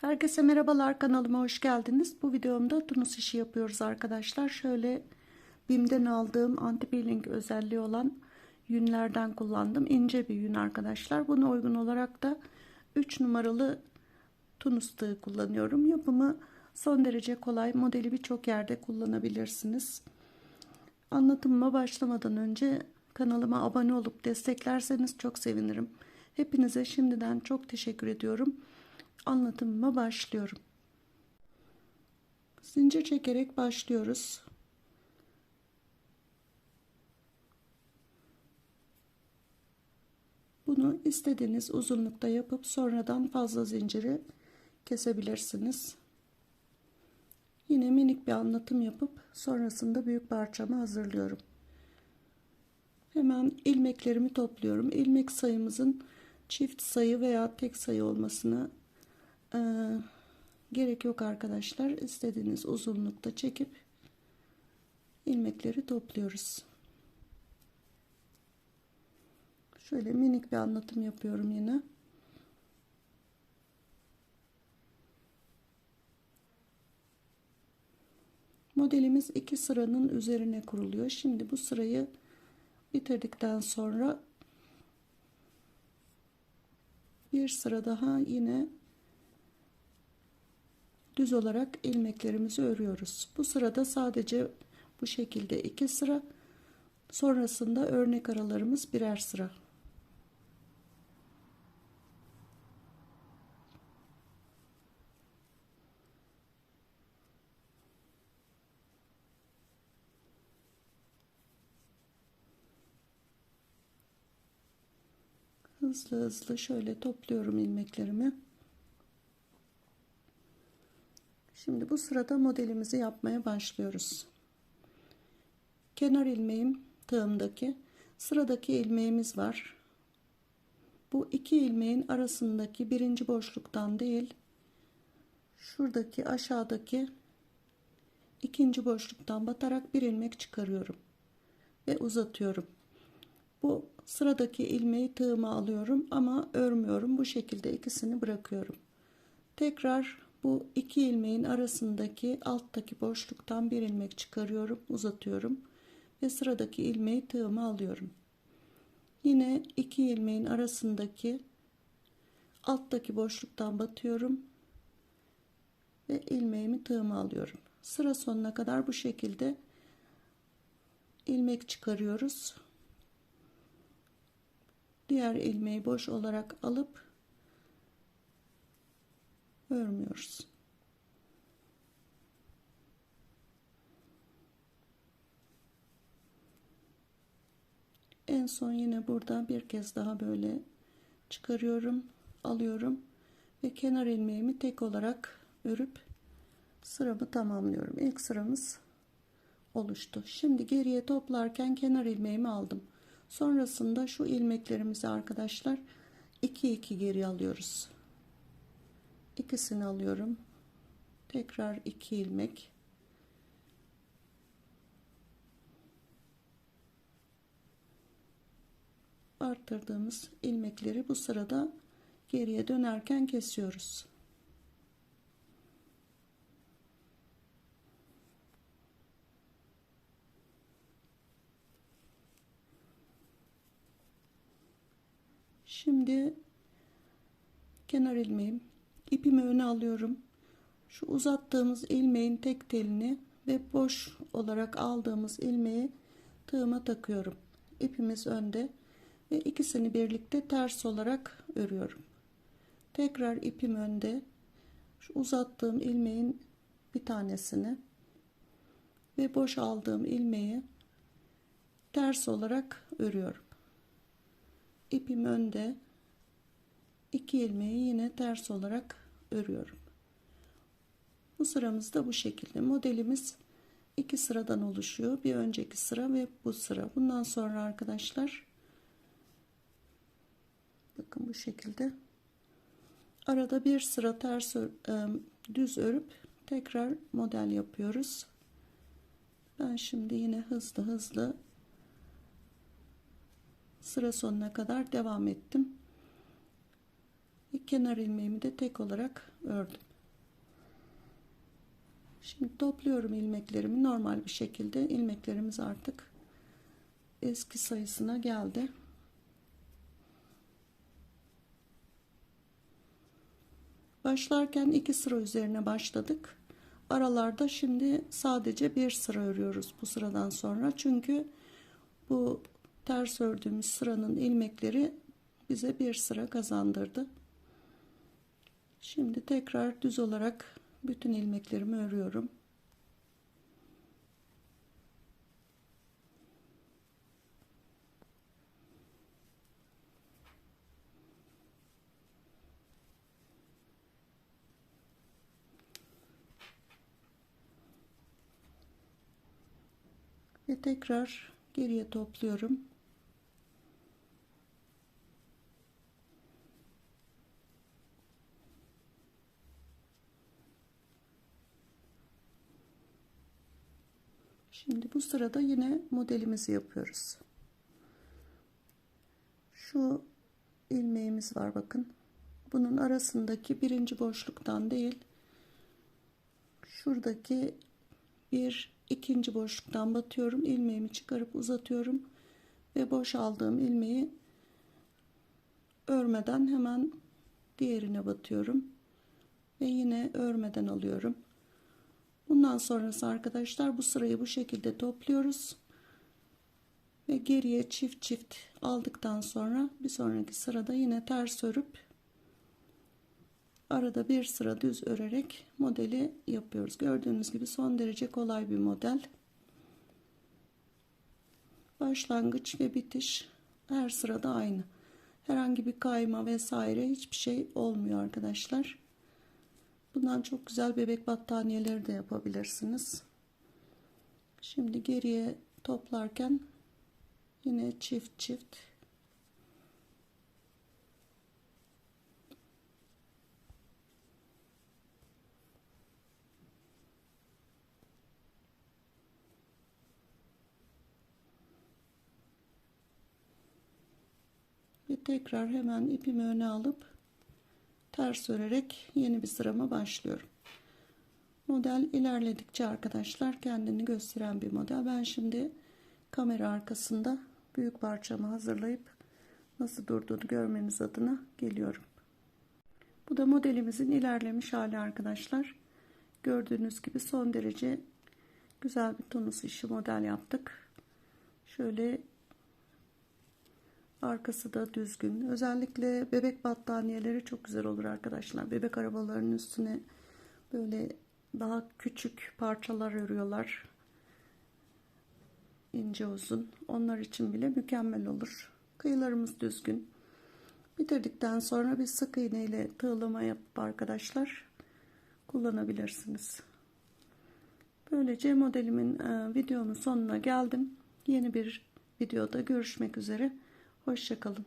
Herkese merhabalar kanalıma hoş geldiniz. Bu videomda tunus işi yapıyoruz arkadaşlar. Şöyle BİM'den aldığım anti peeling özelliği olan yünlerden kullandım. İnce bir yün arkadaşlar. Buna uygun olarak da 3 numaralı tunus tığı kullanıyorum. Yapımı son derece kolay. Modeli birçok yerde kullanabilirsiniz. Anlatımıma başlamadan önce kanalıma abone olup desteklerseniz çok sevinirim. Hepinize şimdiden çok teşekkür ediyorum anlatımıma başlıyorum. Zincir çekerek başlıyoruz. Bunu istediğiniz uzunlukta yapıp sonradan fazla zinciri kesebilirsiniz. Yine minik bir anlatım yapıp sonrasında büyük parçamı hazırlıyorum. Hemen ilmeklerimi topluyorum. İlmek sayımızın çift sayı veya tek sayı olmasını e, gerek yok arkadaşlar. İstediğiniz uzunlukta çekip ilmekleri topluyoruz. Şöyle minik bir anlatım yapıyorum yine. Modelimiz iki sıranın üzerine kuruluyor. Şimdi bu sırayı bitirdikten sonra bir sıra daha yine düz olarak ilmeklerimizi örüyoruz. Bu sırada sadece bu şekilde iki sıra sonrasında örnek aralarımız birer sıra. Hızlı hızlı şöyle topluyorum ilmeklerimi. Şimdi bu sırada modelimizi yapmaya başlıyoruz. Kenar ilmeğim tığımdaki sıradaki ilmeğimiz var. Bu iki ilmeğin arasındaki birinci boşluktan değil şuradaki aşağıdaki ikinci boşluktan batarak bir ilmek çıkarıyorum ve uzatıyorum. Bu sıradaki ilmeği tığıma alıyorum ama örmüyorum. Bu şekilde ikisini bırakıyorum. Tekrar bu iki ilmeğin arasındaki alttaki boşluktan bir ilmek çıkarıyorum uzatıyorum ve sıradaki ilmeği tığıma alıyorum. Yine iki ilmeğin arasındaki alttaki boşluktan batıyorum ve ilmeğimi tığıma alıyorum. Sıra sonuna kadar bu şekilde ilmek çıkarıyoruz. Diğer ilmeği boş olarak alıp örmüyoruz. En son yine buradan bir kez daha böyle çıkarıyorum, alıyorum ve kenar ilmeğimi tek olarak örüp sıramı tamamlıyorum. İlk sıramız oluştu. Şimdi geriye toplarken kenar ilmeğimi aldım. Sonrasında şu ilmeklerimizi arkadaşlar 2 2 geri alıyoruz ikisini alıyorum. Tekrar iki ilmek. Arttırdığımız ilmekleri bu sırada geriye dönerken kesiyoruz. Şimdi kenar ilmeğim ipimi öne alıyorum. Şu uzattığımız ilmeğin tek telini ve boş olarak aldığımız ilmeği tığıma takıyorum. İpimiz önde ve ikisini birlikte ters olarak örüyorum. Tekrar ipim önde. Şu uzattığım ilmeğin bir tanesini ve boş aldığım ilmeği ters olarak örüyorum. İpim önde. İki ilmeği yine ters olarak örüyorum. Bu sıramız da bu şekilde. Modelimiz iki sıradan oluşuyor. Bir önceki sıra ve bu sıra. Bundan sonra arkadaşlar bakın bu şekilde arada bir sıra ters düz örüp tekrar model yapıyoruz. Ben şimdi yine hızlı hızlı sıra sonuna kadar devam ettim. Bir kenar ilmeğimi de tek olarak ördüm. Şimdi topluyorum ilmeklerimi normal bir şekilde. ilmeklerimiz artık eski sayısına geldi. Başlarken iki sıra üzerine başladık. Aralarda şimdi sadece bir sıra örüyoruz bu sıradan sonra. Çünkü bu ters ördüğümüz sıranın ilmekleri bize bir sıra kazandırdı. Şimdi tekrar düz olarak bütün ilmeklerimi örüyorum. Ve tekrar geriye topluyorum. Şimdi bu sırada yine modelimizi yapıyoruz. Şu ilmeğimiz var bakın. Bunun arasındaki birinci boşluktan değil şuradaki bir ikinci boşluktan batıyorum. ilmeğimi çıkarıp uzatıyorum ve boş aldığım ilmeği örmeden hemen diğerine batıyorum ve yine örmeden alıyorum. Bundan sonrası arkadaşlar bu sırayı bu şekilde topluyoruz. Ve geriye çift çift aldıktan sonra bir sonraki sırada yine ters örüp arada bir sıra düz örerek modeli yapıyoruz. Gördüğünüz gibi son derece kolay bir model. Başlangıç ve bitiş her sırada aynı. Herhangi bir kayma vesaire hiçbir şey olmuyor arkadaşlar. Bundan çok güzel bebek battaniyeleri de yapabilirsiniz. Şimdi geriye toplarken yine çift çift ve tekrar hemen ipimi öne alıp ters örerek yeni bir sırama başlıyorum. Model ilerledikçe arkadaşlar kendini gösteren bir model. Ben şimdi kamera arkasında büyük parçamı hazırlayıp nasıl durduğunu görmeniz adına geliyorum. Bu da modelimizin ilerlemiş hali arkadaşlar. Gördüğünüz gibi son derece güzel bir tonus işi model yaptık. Şöyle Arkası da düzgün. Özellikle bebek battaniyeleri çok güzel olur arkadaşlar. Bebek arabalarının üstüne böyle daha küçük parçalar örüyorlar. ince uzun. Onlar için bile mükemmel olur. Kıyılarımız düzgün. Bitirdikten sonra bir sık iğne ile tığlama yapıp arkadaşlar kullanabilirsiniz. Böylece modelimin e, videomun sonuna geldim. Yeni bir videoda görüşmek üzere. Hoşçakalın.